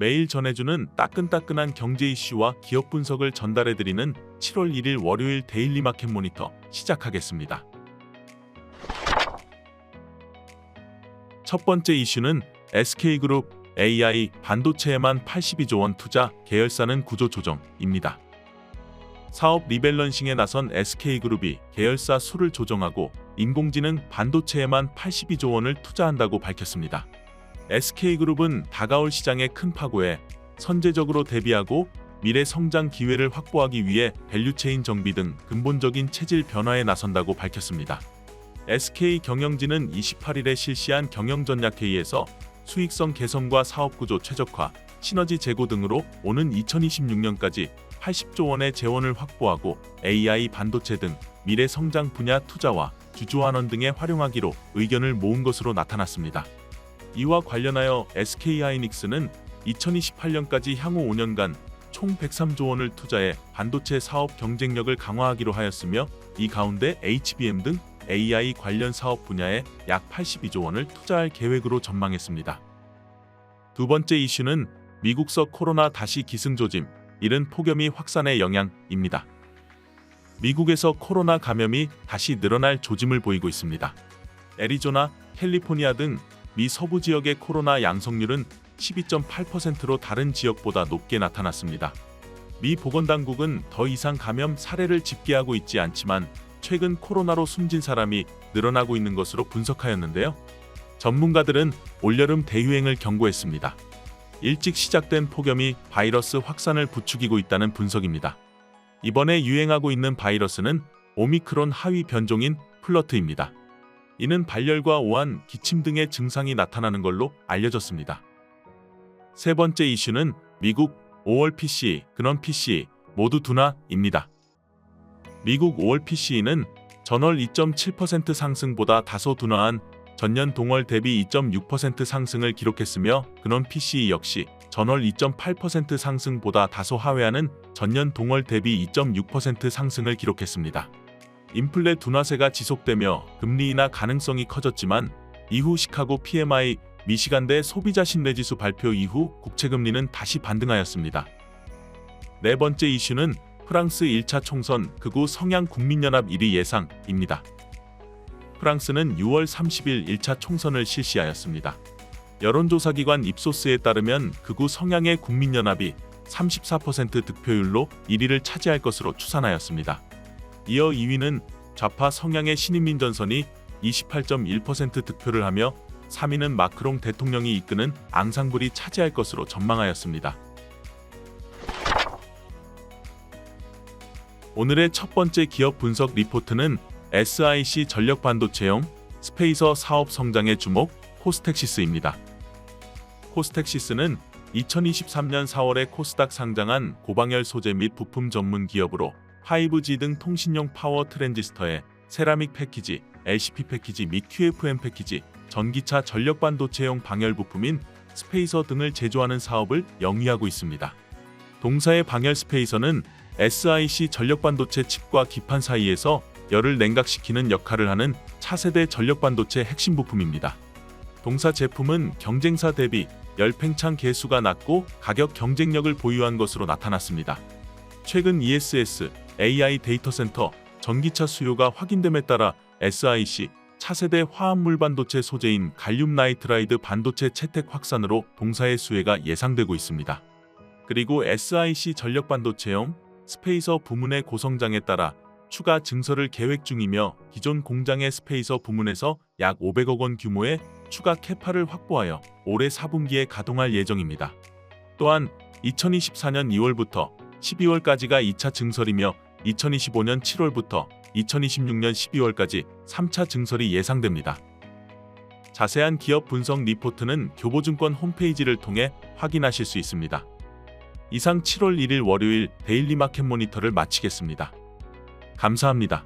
매일 전해주는 따끈따끈한 경제 이슈와 기업 분석을 전달해드리는 7월 1일 월요일 데일리 마켓 모니터 시작하겠습니다. 첫 번째 이슈는 SK그룹 AI 반도체에만 82조 원 투자 계열사는 구조 조정입니다. 사업 리밸런싱에 나선 SK그룹이 계열사 수를 조정하고 인공지능 반도체에만 82조 원을 투자한다고 밝혔습니다. SK그룹은 다가올 시장의 큰 파고에 선제적으로 대비하고 미래 성장 기회를 확보하기 위해 밸류체인 정비 등 근본적인 체질 변화에 나선다고 밝혔습니다. SK 경영진은 28일에 실시한 경영전략회의에서 수익성 개선과 사업구조 최적화, 시너지 제고 등으로 오는 2026년까지 80조 원의 재원을 확보하고 AI 반도체 등 미래 성장 분야 투자와 주주환원 등에 활용하기로 의견을 모은 것으로 나타났습니다. 이와 관련하여 SK하이닉스는 2028년까지 향후 5년간 총 103조 원을 투자해 반도체 사업 경쟁력을 강화하기로 하였으며 이 가운데 HBM 등 AI 관련 사업 분야에 약 82조 원을 투자할 계획으로 전망했습니다. 두 번째 이슈는 미국서 코로나 다시 기승조짐, 이른 폭염이 확산의 영향입니다. 미국에서 코로나 감염이 다시 늘어날 조짐을 보이고 있습니다. 애리조나, 캘리포니아 등 미 서부 지역의 코로나 양성률은 12.8%로 다른 지역보다 높게 나타났습니다. 미 보건당국은 더 이상 감염 사례를 집계하고 있지 않지만 최근 코로나로 숨진 사람이 늘어나고 있는 것으로 분석하였는데요. 전문가들은 올여름 대유행을 경고했습니다. 일찍 시작된 폭염이 바이러스 확산을 부추기고 있다는 분석입니다. 이번에 유행하고 있는 바이러스는 오미크론 하위 변종인 플러트입니다. 이는 발열과 오한, 기침 등의 증상이 나타나는 걸로 알려졌습니다. 세 번째 이슈는 미국 5월 PCE, 근원 PCE 모두 둔화입니다. 미국 5월 PCE는 전월 2.7% 상승보다 다소 둔화한 전년 동월 대비 2.6% 상승을 기록했으며 근원 PCE 역시 전월 2.8% 상승보다 다소 하회하는 전년 동월 대비 2.6% 상승을 기록했습니다. 인플레 둔화세가 지속되며 금리 인하 가능성이 커졌지만 이후 시카고 PMI 미시간대 소비자 신뢰지수 발표 이후 국채금리는 다시 반등하였습니다. 네 번째 이슈는 프랑스 1차 총선 극우 성향 국민연합 1위 예상입니다. 프랑스는 6월 30일 1차 총선을 실시하였습니다. 여론조사기관 입소스에 따르면 극우 성향의 국민연합이 34% 득표율로 1위를 차지할 것으로 추산하였습니다. 이어 2위는 좌파 성향의 신인민 전선이 28.1% 득표를 하며 3위는 마크롱 대통령이 이끄는 앙상블이 차지할 것으로 전망하였습니다. 오늘의 첫 번째 기업 분석 리포트는 SIC 전력 반도체용 스페이서 사업 성장의 주목 코스텍시스입니다. 코스텍시스는 2023년 4월에 코스닥 상장한 고방열 소재 및 부품 전문 기업으로 5G 등 통신용 파워 트랜지스터에 세라믹 패키지, LCP 패키지 및 QFN 패키지, 전기차 전력 반도체용 방열 부품인 스페이서 등을 제조하는 사업을 영위하고 있습니다. 동사의 방열 스페이서는 SIC 전력 반도체 칩과 기판 사이에서 열을 냉각시키는 역할을 하는 차세대 전력 반도체 핵심 부품입니다. 동사 제품은 경쟁사 대비 열 팽창 개수가 낮고 가격 경쟁력을 보유한 것으로 나타났습니다. 최근 ESS, AI 데이터 센터, 전기차 수요가 확인됨에 따라 SIC 차세대 화합물 반도체 소재인 갈륨 나이트라이드 반도체 채택 확산으로 동사의 수혜가 예상되고 있습니다. 그리고 SIC 전력 반도체용 스페이서 부문의 고성장에 따라 추가 증설을 계획 중이며 기존 공장의 스페이서 부문에서 약 500억 원 규모의 추가 캐파를 확보하여 올해 4분기에 가동할 예정입니다. 또한 2024년 2월부터 12월까지가 2차 증설이며 2025년 7월부터 2026년 12월까지 3차 증설이 예상됩니다. 자세한 기업 분석 리포트는 교보증권 홈페이지를 통해 확인하실 수 있습니다. 이상 7월 1일 월요일 데일리 마켓 모니터를 마치겠습니다. 감사합니다.